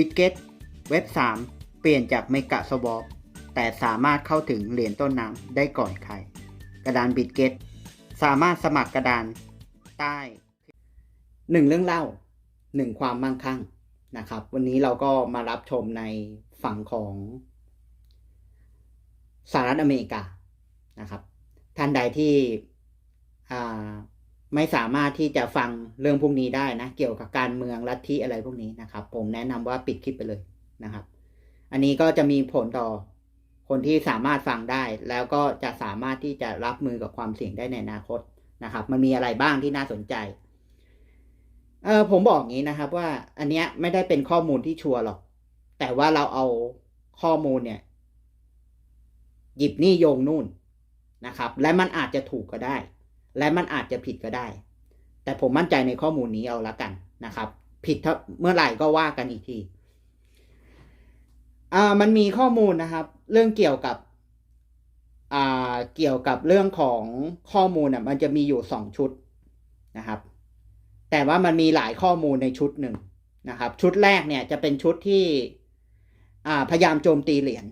บิเก็ตเว็บ 3 เปลี่ยนจากเมกะสวอปแต่สามารถเข้าถึงเหรียญต้นน้ำได้ก่อนใคร กระดานบิตเก็ตสามารถสมัครกระดานใต้หนึ่งเรื่องเล่าหนึ่งความมั่งคั่งนะครับ วันนี้เราก็มารับชมในฝั่งของสหรัฐอเมริกานะครับ ท่านใดที่อ่า ไม่สามารถที่จะฟังเรื่องพวกนี้ได้นะ เกี่ยวกับการเมืองลัทธิอะไรพวกนี้นะครับ ผมแนะนำว่าปิดคลิปไปเลยนะครับ อันนี้ก็จะมีผลต่อคนที่สามารถฟังได้ แล้วก็จะสามารถที่จะรับมือกับความเสี่ยงได้ในอนาคตนะครับ มันมีอะไรบ้างที่น่าสนใจเออผมบอกงี้นะครับว่าอันเนี้ยไม่ได้เป็นข้อมูลที่ชัวร์หรอก แต่ว่าเราเอาข้อมูลเนี่ย หยิบนี่โยงนู่นนะครับ และมันอาจจะถูกก็ได้ และมันอาจจะผิดก็ได้ แต่ผมมั่นใจในข้อมูลนี้เอาละกันนะครับ ผิดเมื่อไหร่ก็ว่ากันอีกทีอ่ามันมีข้อมูลนะครับ เรื่องเกี่ยวกับอ่าเกี่ยวกับเรื่องของข้อมูลอะมันจะมีอยู่สองชุดนะครับ แต่ว่ามันมีหลายข้อมูลในชุดหนึ่งนะครับ ชุดแรกเนี่ยจะเป็นชุดที่อ่าพยายามโจมตีเหรียญ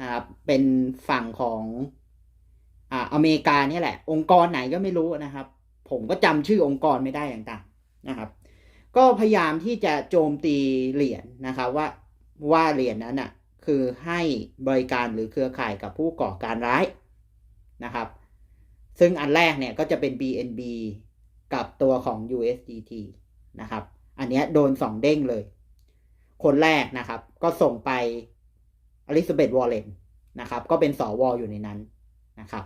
นะครับเป็นฝั่งของ อ่าอเมริกาเนี่ยแหละ องค์กรไหนก็ไม่รู้นะครับ ผมก็จำชื่อองค์กรไม่ได้ต่างๆนะครับ ก็พยายามที่จะโจมตีเหรียญนะครับว่าว่าเหรียญนั้นน่ะคือให้บริการหรือเครือข่ายกับผู้ก่อการร้ายนะครับ ซึ่งอันแรกเนี่ยก็จะเป็น BNB กับตัวของ USDT นะครับ อันเนี้ยโดนสองเด้งเลย คนแรกนะครับ ก็ส่งไปอลิซาเบธวอลเลนนะครับ ก็เป็นสอวออยู่ในนั้นนะครับ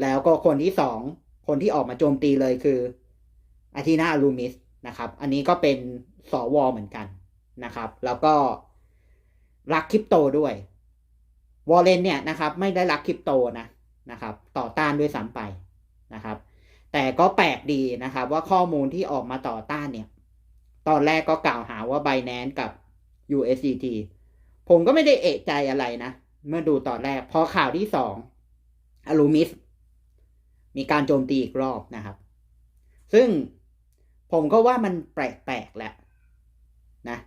แล้วก็คนที่สองคนที่ออกมาโจมตีเลยคืออาทีนาลูมิสนะครับ อันนี้ก็เป็นสอวอเหมือนกันนะครับ แล้วก็รักคริปโตด้วย วอลเลนเนี่ยนะครับ ไม่ได้รักคริปโตนะนะครับ ต่อต้านด้วยซ้ำไปนะครับ แต่ก็แปลกดีนะครับ ว่าข้อมูลที่ออกมาต่อต้านเนี่ย ตอนแรกก็กล่าวหาว่า Binance กับ USDT ผมก็ไม่ได้เอะใจอะไรนะ เมื่อดูตอนแรกพอข่าวที่สองอลูมิส มีการโจมตีอีกรอบนะครับ ซึ่งผมก็ว่ามันแปลกๆแหละนะ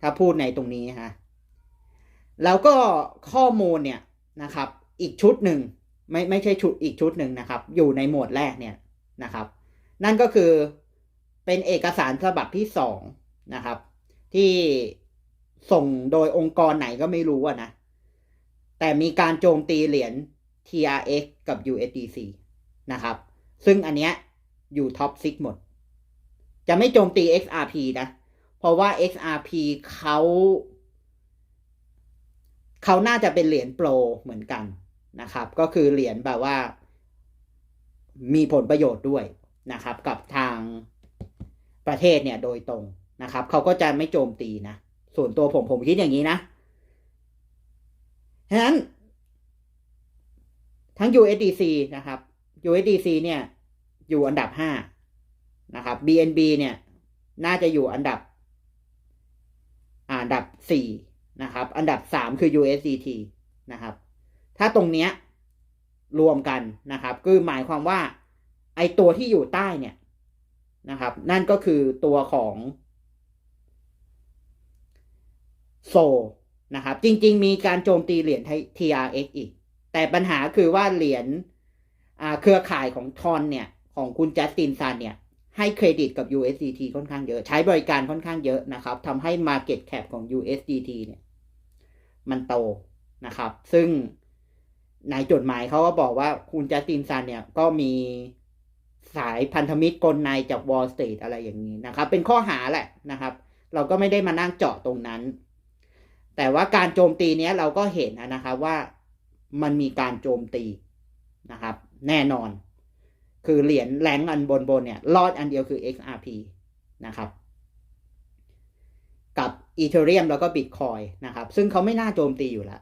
ถ้าพูดในตรงนี้ฮะแล้วก็ข้อมูลเนี่ยนะครับ อีกชุดหนึ่งไม่ไม่ใช่ชุดอีกชุดหนึ่งนะครับ อยู่ในหมวดแรกเนี่ยนะครับ นั่นก็คือเป็นเอกสารฉบับที่สองนะครับ ที่ส่งโดยองค์กรไหนก็ไม่รู้อะนะ แต่มีการโจมตีเหรียญ TRX กับ USDC นะครับ ซึ่งอันเนี้ยอยู่ท็อปซิกหมด จะไม่โจมตี XRP นะ เพราะว่า XRP เขาเขาน่าจะเป็นเหรียญโปรเหมือนกันนะครับ ก็คือเหรียญแบบว่า มีผลประโยชน์ด้วยนะครับ กับทางประเทศเนี่ยโดยตรงนะครับ เขาก็จะไม่โจมตีนะ ส่วนตัวผมผมคิดอย่างนี้นะฉะนั้นทั้ง USDC นะครับ USDC เนี่ยอยู่อันดับห้านะครับ BNB เนี่ยน่าจะอยู่อันดับอันดับสี่นะครับ อันดับสามคือ USDT นะครับ ถ้าตรงเนี้ยรวมกันนะครับ คือหมายความว่า ไอตัวที่อยู่ใต้เนี่ยนะครับ นั่นก็คือตัวของโซนะครับ จริง ๆ มีการโจมตีเหรียญ TRX อีก แต่ปัญหาคือว่าเหรียญ เครือข่ายของทอนเนี่ย ของคุณจัสตินซันเนี่ย ให้เครดิตกับ USDT ค่อนข้างเยอะ ใช้บริการค่อนข้างเยอะนะครับทำให้ Market Cap ของ USDT เนี่ย มันโตนะครับ ซึ่งในจดหมายเขาก็บอกว่าคุณจัสตินซันเนี่ย ก็มีสายพันธมิตรกลในจาก Wall Street อะไรอย่างนี้นะครับ เป็นข้อหาแหละนะครับ เราก็ไม่ได้มานั่งเจาะตรงนั้น แต่ว่าการโจมตีเนี้ยเราก็เห็นนะครับว่ามันมีการโจมตีนะครับ แน่นอน คือเหรียญแรงอันบนบนเนี่ยรอดอันเดียวคือ XRP นะครับ กับอีเทเรียมแล้วก็บิตคอยนะครับ ซึ่งเขาไม่น่าโจมตีอยู่แล้ว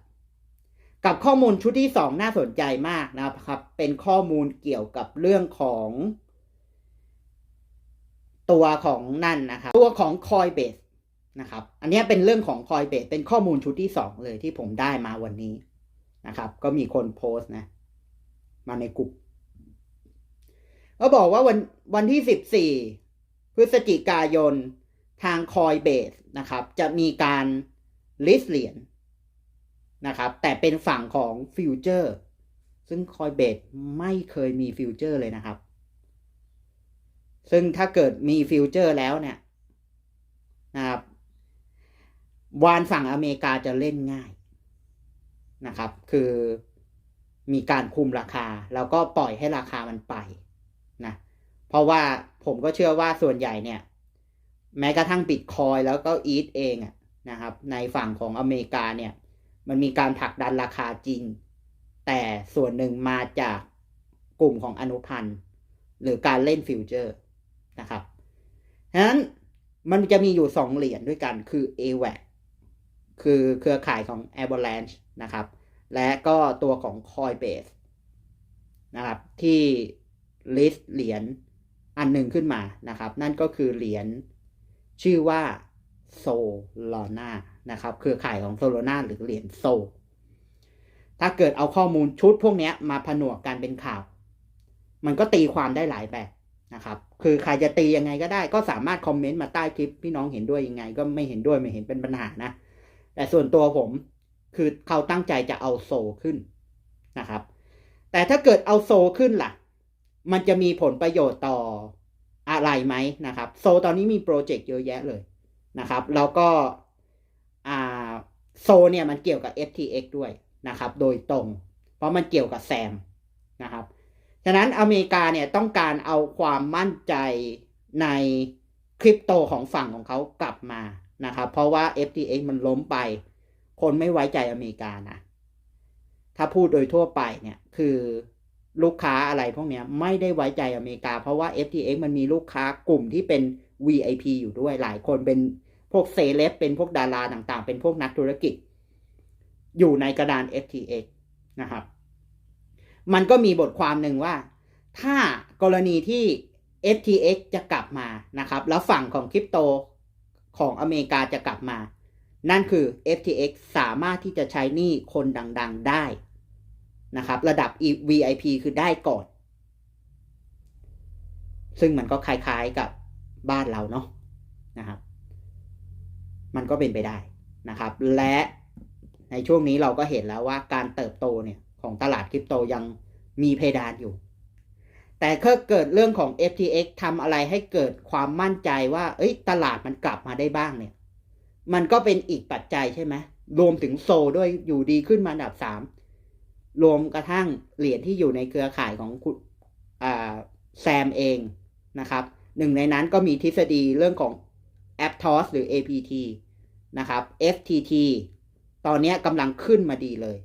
กับข้อมูลชุดที่สองน่าสนใจมากนะครับ เป็นข้อมูลเกี่ยวกับเรื่องของตัวของนั่นนะครับ ตัวของ Coinbase นะครับ อันนี้เป็นเรื่องของ Coinbase เป็นข้อมูลชุดที่สองเลยที่ผมได้มาวันนี้นะครับ ก็มีคนโพสต์นะ มาในกลุ่มก็บอกว่าวันวันที่สิบสี่พฤศจิกายนทาง Coinbase นะครับ จะมีการ list เหรียญนะครับ แต่เป็นฝั่งของฟิวเจอร์ซึ่ง Coinbase ไม่เคยมีฟิวเจอร์เลยนะครับ ซึ่งถ้าเกิดมีฟิวเจอร์แล้วเนี่ยนะครับวานฝั่งอเมริกาจะเล่นง่ายนะครับ คือ มีการคุมราคา แล้วก็ปล่อยให้ราคามันไปนะเพราะว่าผมก็เชื่อว่าส่วนใหญ่เนี่ย แม้กระทั่งบิตคอยแล้วก็อีทเองนะครับ ในฝั่งของอเมริกาเนี่ย มันมีการผลักดันราคาจริง แต่ส่วนหนึ่งมาจากกลุ่มของอนุพันธ์ หรือการเล่นฟิวเจอร์นะครับฉะนั้นมันจะมีอยู่สองเหรียญด้วยกันคือ AWAC คือเครือข่ายของ Avalanche นะครับ และก็ตัวของ Coinbase นะครับที่ list เหรียญอันหนึ่งขึ้นมานะครับ นั่นก็คือเหรียญชื่อว่า Solana นะครับเครือข่ายของ Solana หรือเหรียญโซ ถ้าเกิดเอาข้อมูลชุดพวกนี้มาผนวกกันเป็นข่าว มันก็ตีความได้หลายแบบนะครับ คือใครจะตียังไงก็ได้ ก็สามารถคอมเมนต์มาใต้คลิปพี่น้องเห็นด้วยยังไง ก็ไม่เห็นด้วยไม่เห็นเป็นปัญหานะ แต่ส่วนตัวผม คือเขาตั้งใจจะเอาโซขึ้นนะครับ แต่ถ้าเกิดเอาโซขึ้นล่ะ มันจะมีผลประโยชน์ต่ออะไรไหมนะครับ โซตอนนี้มีโปรเจกต์เยอะแยะเลยนะครับ แล้วก็โซเนี่ยมันเกี่ยวกับ FTX ด้วยนะครับ โดยตรง เพราะมันเกี่ยวกับแซมนะครับ ฉะนั้นอเมริกาเนี่ยต้องการเอาความมั่นใจในคริปโตของฝั่งของเขากลับมานะครับ เพราะว่า FTX มันล้มไป คนไม่ไว้ใจอเมริกานะ ถ้าพูดโดยทั่วไปเนี่ยคือลูกค้าอะไรพวกเนี้ยไม่ได้ไว้ใจอเมริกา เพราะว่า FTX มันมีลูกค้ากลุ่มที่เป็น VIP อยู่ด้วยหลายคนเป็นพวกเซเลบเป็นพวกดาราต่างๆ เป็นพวกนักธุรกิจ อยู่ในกระดาน FTX นะครับ มันก็มีบทความหนึ่งว่า ถ้ากรณีที่ FTX จะกลับมานะครับ แล้วฝั่งของคริปโตของอเมริกาจะกลับมา นั่นคือ FTX สามารถที่จะใช้หนี้คนดังๆได้นะครับ ระดับ VIP คือได้ก่อน ซึ่งมันก็คล้ายๆกับบ้านเราเนาะนะครับ มันก็เป็นไปได้นะครับ และในช่วงนี้เราก็เห็นแล้วว่าการเติบโตเนี่ยของตลาดคริปโตยังมีเพดานอยู่ แต่ถ้าเกิดเรื่องของ FTX ทำอะไรให้เกิดความมั่นใจว่า เอ้ย ตลาดมันกลับมาได้บ้างเนี่ย มันก็เป็นอีกปัจจัยใช่ไหมรวมถึงโซด้วยอยู่ดีขึ้นมาอันดับสามรวมกระทั่งเหรียญที่อยู่ในเครือข่ายของคุณแซมเองนะครับ หนึ่งในนั้นก็มีทฤษฎีเรื่องของ Aptos หรือ APT นะครับ FTT ตอนนี้กำลังขึ้นมาดีเลย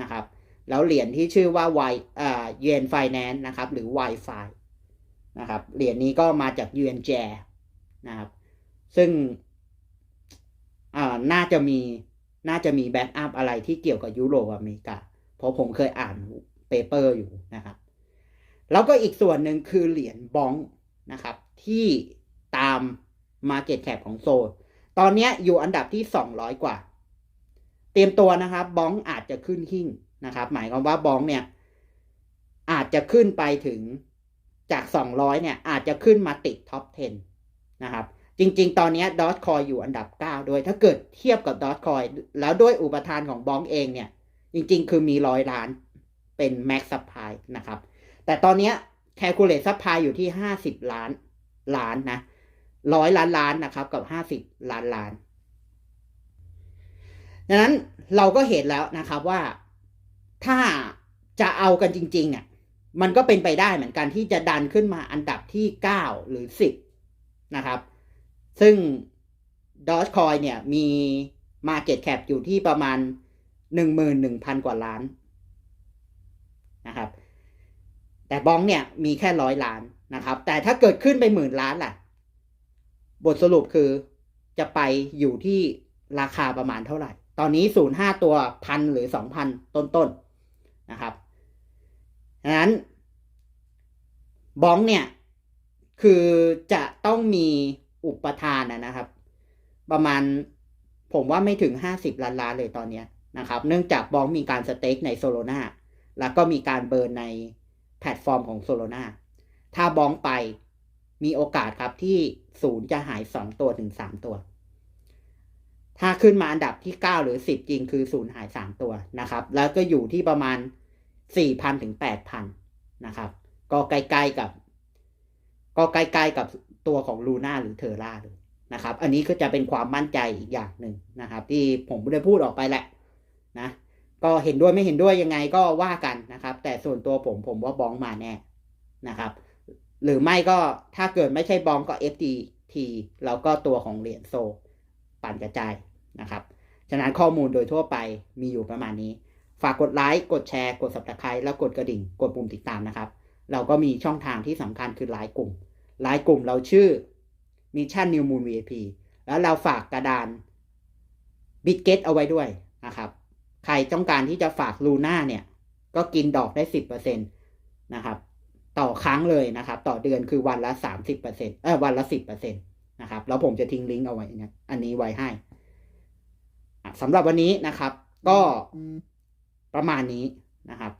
นะครับ แล้วเหรียญที่ชื่อว่า Y อ่า Yen Finance นะครับ หรือ Wi-Fi นะครับ เหรียญนี้ก็มาจาก Yuan j a นะครับ ซึ่ง น่าจะมีน่าจะมีแบ็กอัพอะไรที่เกี่ยวกับยุโรปอเมริกา เพราะผมเคยอ่านเปเปอร์อยู่นะครับ แล้วก็อีกส่วนหนึ่งคือเหรียญบองนะครับ ที่ตาม Market Cap ของโซลตอนนี้อยู่อันดับที่ 200 กว่า เตรียมตัวนะครับบองอาจจะขึ้นหิ่งนะครับ หมายความว่าบองเนี่ย อาจจะขึ้นไปถึงจาก 200 เนี่ย อาจจะขึ้นมาติดท็อป 10 นะครับ จริง ๆ ตอนนี้ดอทคอยอยู่อันดับ9โดยถ้าเกิดเทียบกับดอทคอยแล้วด้วยอุปทานของบ้องเองเนี่ย จริง ๆ คือมีร้อยล้านเป็นแม็กซ์ซัพพลายนะครับ แต่ตอนนี้แคลคูลเลตซัพพลายอยู่ที่ 50 ล้านล้านนะร้อยล้านล้านนะครับกับห้าสิบล้านล้านดังนั้นเราก็เห็นแล้วนะครับว่าถ้าจะเอากันจริงๆอะมันก็เป็นไปได้เหมือนกันที่จะดันขึ้นมาอันดับที่เก้าหรือสิบนะครับ ซึ่ง Dogecoin เนี่ยมี Market Cap อยู่ที่ประมาณหนึ่งหมื่นหนึ่งพันกว่าล้านนะครับ แต่บ้องเนี่ยมีแค่ร้อยล้านนะครับ แต่ถ้าเกิดขึ้นไปหมื่นล้านล่ะ บทสรุปคือจะไปอยู่ที่ราคาประมาณเท่าไหร่ ตอนนี้ศูนย์ห้าตัวพันหรือสองพันต้นๆนะครับดังนั้นบ้องเนี่ย คือจะต้องมี อุปทานนะครับ ประมาณผมว่าไม่ถึงห้าสิบล้านล้านเลยตอนนี้นะครับ เนื่องจากบองมีการสเต็กในโซโลนาแล้วก็มีการเบิร์นในแพลตฟอร์มของโซโลนาถ้าบองไปมีโอกาสครับที่ศูนย์จะหายสองตัวถึงสามตัว ถ้าขึ้นมาอันดับที่เก้าหรือสิบจริงคือศูนย์หายสามตัวนะครับ แล้วก็อยู่ที่ประมาณสี่พันถึงแปดพันนะครับ ก็ใกล้ๆกับ ก็ใกล้ๆกับ ตัวของลูน่าหรือเทอร่าเลยนะครับ อันนี้ก็จะเป็นความมั่นใจอีกอย่างหนึ่งนะครับ ที่ผมได้พูดออกไปแหละนะก็เห็นด้วยไม่เห็นด้วยยังไงก็ว่ากันนะครับ แต่ส่วนตัวผมผมว่าบองมาแน่นะครับ หรือไม่ก็ถ้าเกิดไม่ใช่บองก็ FDT แล้วก็ตัวของเหรียญโซปั่นกระจายนะครับฉะนั้นข้อมูลโดยทั่วไปมีอยู่ประมาณนี้ ฝากกดไลค์กดแชร์ กด subscribe แล้วกดกระดิ่ง กดปุ่มติดตามนะครับ เราก็มีช่องทางที่สำคัญคือไลน์กลุ่ม ไลน์กลุ่มเราชื่อ Mission New Moon VIP แล้วเราฝากกระดาน b i t g e t เอาไว้ด้วยนะครับ ใครต้องการที่จะฝากลูน่าเนี่ย ก็กินดอกได้สิบเปอร์เซ็นตนะครับ ต่อครั้งเลยนะครับ ต่อเดือนคือวันละสามสิบเปอร์เซ็นเออวันละสิบเปอร์เซ็นตนะครับ แล้วผมจะทิ้งลิงก์เอาไว้เนี่ยอันนี้ไว้ให้อะสำหรับวันนี้นะครับ ก็ประมาณนี้นะครับ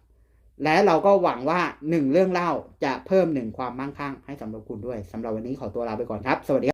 และเราก็หวังว่าหนึ่งเรื่องเล่าจะเพิ่มหนึ่งความมั่งคั่งให้สำหรับคุณด้วยสำหรับวันนี้ขอตัวลาไปก่อนครับ สวัสดี